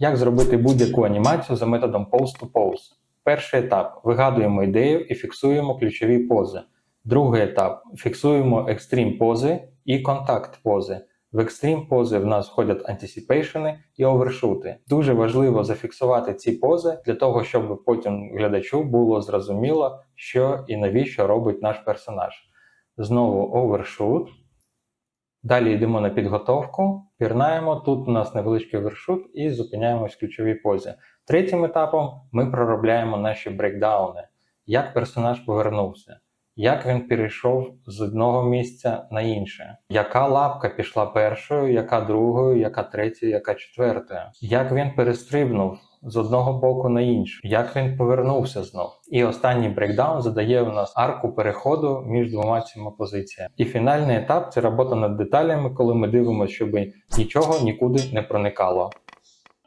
Як зробити будь-яку анімацію за методом pose to pose? Перший етап вигадуємо ідею і фіксуємо ключові пози. Другий етап фіксуємо екстрім пози і контакт пози. В екстрім пози в нас входять антисіпейшени і овершути. Дуже важливо зафіксувати ці пози для того, щоб потім глядачу було зрозуміло, що і навіщо робить наш персонаж. Знову овершут. Далі йдемо на підготовку, пірнаємо. Тут у нас невеличкий овершут і зупиняємось в ключовій позі. Третім етапом ми проробляємо наші брейкдауни, як персонаж повернувся, як він перейшов з одного місця на інше, яка лапка пішла першою, яка другою, яка третьою, яка четвертою, як він перестрибнув з одного боку на інший, як він повернувся знов. І останній брейкдаун задає у нас арку переходу між двома цими позиціями. І фінальний етап це робота над деталями, коли ми дивимося, щоб нічого нікуди не проникало.